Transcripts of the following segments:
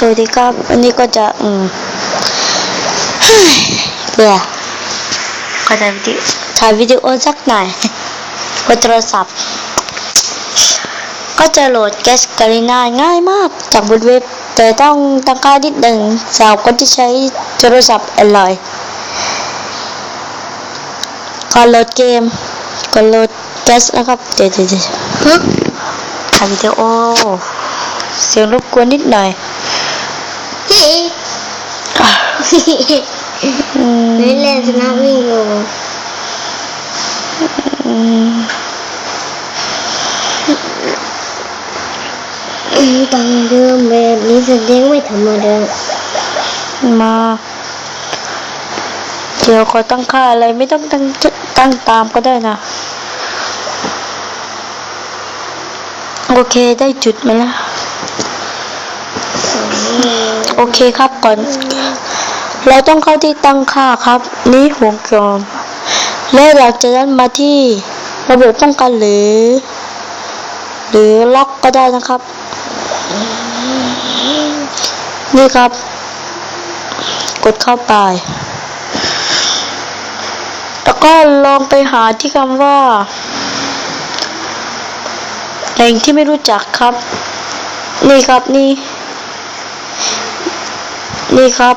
สวัสดีครับอันนี้ก็จะ อืมเฮ้ยเบื่อขอถ่ายวิดีโอถ่ายวิดีโอสักหน่อยบนโทรศัพท์ ก็จะโหลดแกสการินาง่ายมากจากบนเว็บ แต่ต้องตั้งค่านิดหนึ่งสำหรับคนที่ใช้โทรศัพท์ Android ก่อนโหลดเกมก่อนโหลดแกสนะครับ เดี๋ยวเดี๋ยวเดี๋ยวฮะถ่ายวิดีโอเสียงรบกวนนิดหน่อย เฮ้ อืม ไม่เล่นสนามวิ่งอยู่อืมต้องเดิมแบบนี้แสดงไม่ธรรมดามาเดี๋ยวขอตั้งค่าอะไรไม่ต้องตั้งตั้งตามก็ได้นะ โอเคได้จุดมาแล้วโอเคครับก่อน เราต้องเข้าที่ตั้งค่าครับ นี่ห่วงกรอมแล้วหลังจากนั้นมาที่ระบบป้องกันหรือ หรือล็อกก็ได้นะครับ นี่ครับ กดเข้าไป แล้วก็ลองไปหาที่คำว่าแหล่งที่ไม่รู้จักครับ นี่ครับนี่ นี่ครับ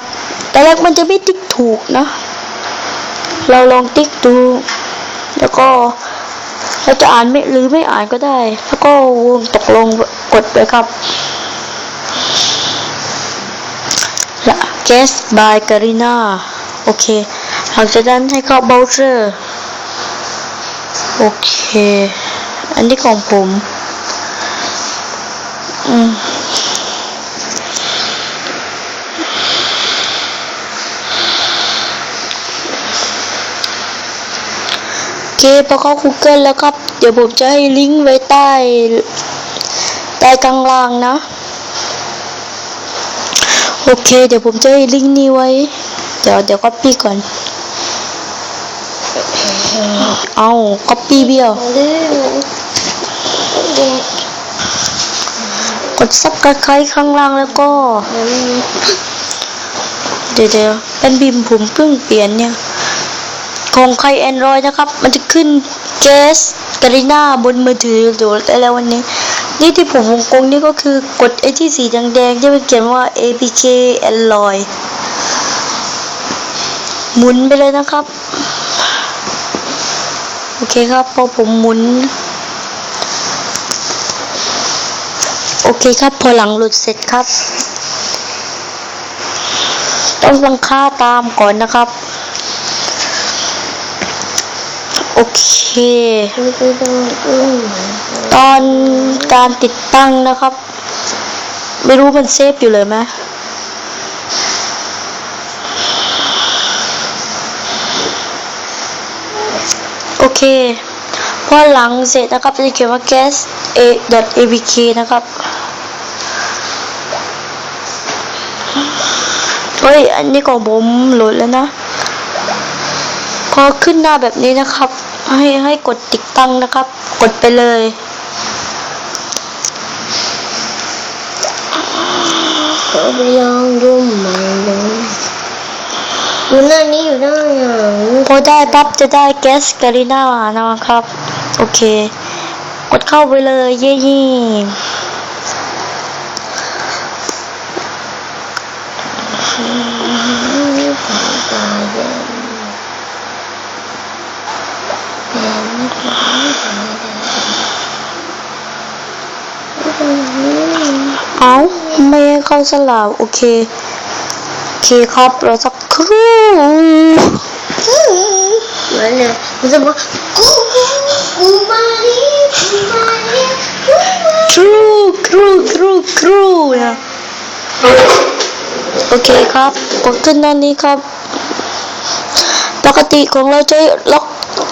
แต่แรกมันจะไม่ติ๊กถูกนะ เราลองติ๊กดู แล้วก็เราจะอ่านไม่หรือไม่อ่านก็ได้ แล้วก็วงตกลงกดไปครับละ guess by Garina โอเค หลังจากนั้นให้เข้า browser โอเค อันนี้ของผม อืม เคพอเข้า Google แล้วครับ เดี๋ยวผมจะให้ลิงก์ไว้ใต้ใต้กลางล่างนะ โอเค เดี๋ยวผมจะให้ลิงก์นี้ไว้ เดี๋ยวเดี๋ยว copy ก่อน เอา copy เบี้ยวกด subscribe ข้างล่างแล้วก็ เดี๋ยวเดี๋ยวเป็นบิมผมเพิ่งเปลี่ยนเนี่ย ของใคร Android นะครับ มันจะขึ้น Guess Garena บนมือถือหรืออะไรวันนี้ นี่ที่ผมวงกลมนี่ก็คือกดไอ้ที่สีแดงๆที่มันเขียนว่า APK Android หมุนไปเลยนะครับ โอเคครับ พอผมหมุน โอเคครับ พอหลังหลุดเสร็จครับ ต้องตั้งค่าตามก่อนนะครับ โอเค ตอนการติดตั้งนะครับ ไม่รู้มันเซฟอยู่เลยไหมโอเค พอหลังเสร็จนะครับ จะเขียนว่า gas a avk นะครับ เฮ้ย อันนี้ของผมหลุดแล้วนะ พอขึ้นหน้าแบบนี้นะครับ ให้ให้กดติดตั้งนะครับ กดไปเลยก็ไปลองดูใหม่เลยอยู่หน้านี้อยู่ได้อะพอได้ปั๊บจะได้แก๊สการิน่านะครับ โอเค กดเข้าไปเลยเย่ยี่เอา ไม่เข้าสลาวโอเคโอเคครับเราสักครู่เหมือนเลยมันจะบอกกูมาดิกูมาดิครูครูครูครูนะโอเคครับกดขึ้นด้านนี้ครับ ปกติของเราจะล็อก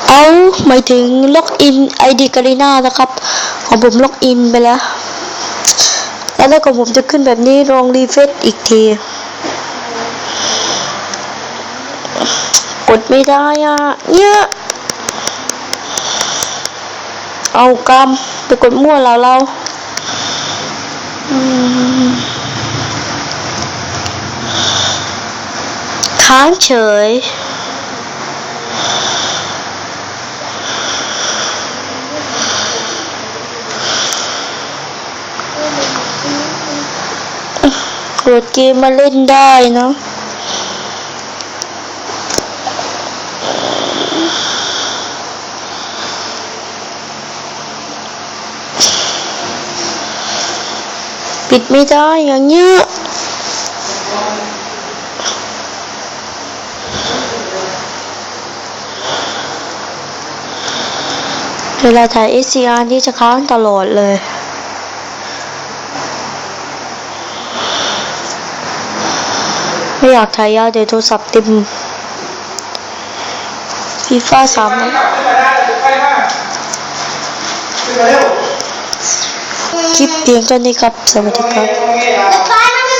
เอาหมายถึงล็อกอิน ID การีนานะครับ ของผมล็อกอินไปแล้ว แล้วหน้าของผมจะขึ้นแบบนี้ลองรีเฟซอีกที กดไม่ได้อ่ะเนี่ยเอากรรมไปกดมั่วเราเราค้างเฉย โหลดเกมมาเล่นได้นะปิดไม่ได้อย่างเงี้ยเวลาถ่าย SCR นี่จะค้างตลอดเลย ไม่อยากถ่ายยาวเดี๋ยวโทรศัพท์เต็มฟีฟ่าสามนมาได้ขึ้นมาขึ้นมาเร็วคลิปเพียงเท่านี้ครับ สวัสดีครับ